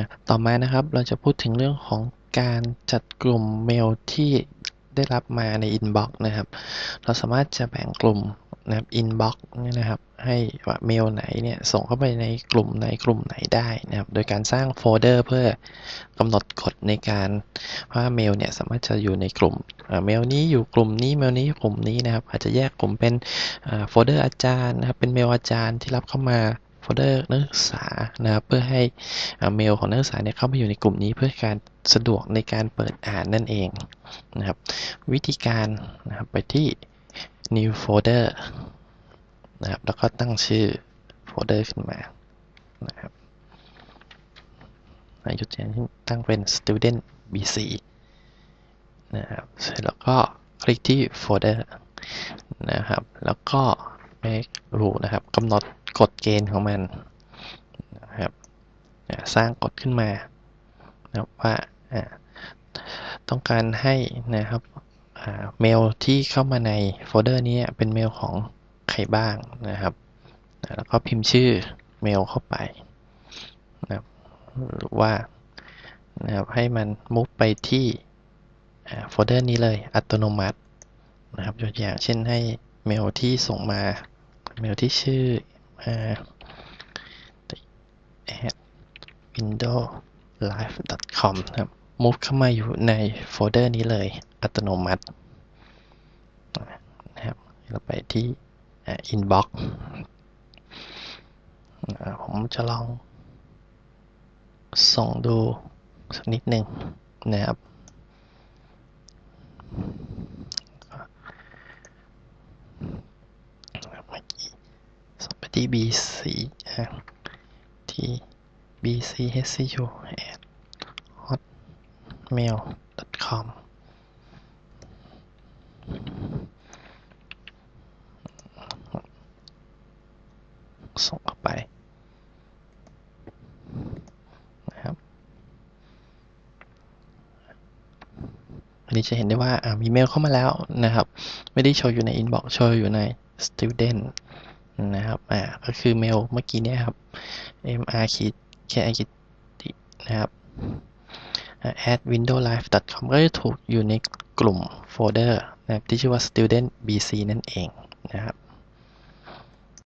นะต่อมานะครับเราจะพูดถึงเรื่องของการจัดกลุ่มเมลที่ได้รับมาใน inbox นะครับ เราสามารถจะแบ่งกลุ่มนะครับ inbox นี่นะครับ ให้ว่าเมลไหนเนี่ยส่งเข้าไปในกลุ่มไหนกลุ่มไหนได้นะครับ โดยการสร้างโฟลเดอร์เพื่อกำหนดกฎในการว่าเมลเนี่ยสามารถจะอยู่ในกลุ่มเมลนี้อยู่กลุ่มนี้เมลนี้กลุ่มนี้นะครับ อาจจะแยกกลุ่มเป็นโฟลเดอร์อาจารย์นะครับ เป็นเมลอาจารย์ที่รับเข้ามา โฟลเดอร์นักศึกษานะครับเพื่อให้อ่าเมลของนักศึกษาเนี่ยเข้ามาอยู่ในกลุ่มนี้เพื่อการสะดวกในการเปิดอ่านนั่นเองนะครับ วิธีการนะครับไปที่ new folder นะครับแล้วก็ตั้งชื่อโฟลเดอร์ขึ้นมานะครับนายกตัวอย่างเช่นตั้งเป็น student bc นะครับเสร็จแล้วก็คลิกที่โฟลเดอร์นะครับ แล้วก็ make rule นะครับกำหนด กฎเกณฑ์ของมันนะครับสร้างกฎขึ้นมานะครับว่าต้องการให้นะครับอ่าเมลที่เข้ามาในโฟลเดอร์นี้เป็นเมลของใครบ้างนะครับ แล้วก็พิมพ์ชื่อเมลเข้าไปนะครับหรือว่านะครับให้มันมุฟไปที่อ่าโฟลเดอร์นี้เลยอัตโนมัตินะครับยกตัวอย่างเช่นให้เมลที่ส่งมาเมลที่ชื่อ อ่า at windowlive.com นะครับ move เข้ามาอยู่ในโฟลเดอร์นี้เลยอัตโนมัตินะครับเราไปที่ inbox ผมจะลองส่งดูสักนิดหนึ่งนะครับ เมื่อกี้ ส่งไปที่ bc อะที่ bchcu at hotmail.com ส่งเข้าไปนะครับอันนี้จะเห็นได้ว่าอ่ามีเมลเข้ามาแล้วนะครับ ไม่ได้โชว์อยู่ใน inbox โชว์อยู่ใน student นะครับ อ่า ก็คือเมลเมื่อกี้เนี่ยครับ mr ขีด k i ขีดนะครับอ่า at windowlive.com ก็จะถูกอยู่ในกลุ่มโฟลเดอร์นะครับที่ชื่อว่า student bc นั่นเองนะครับ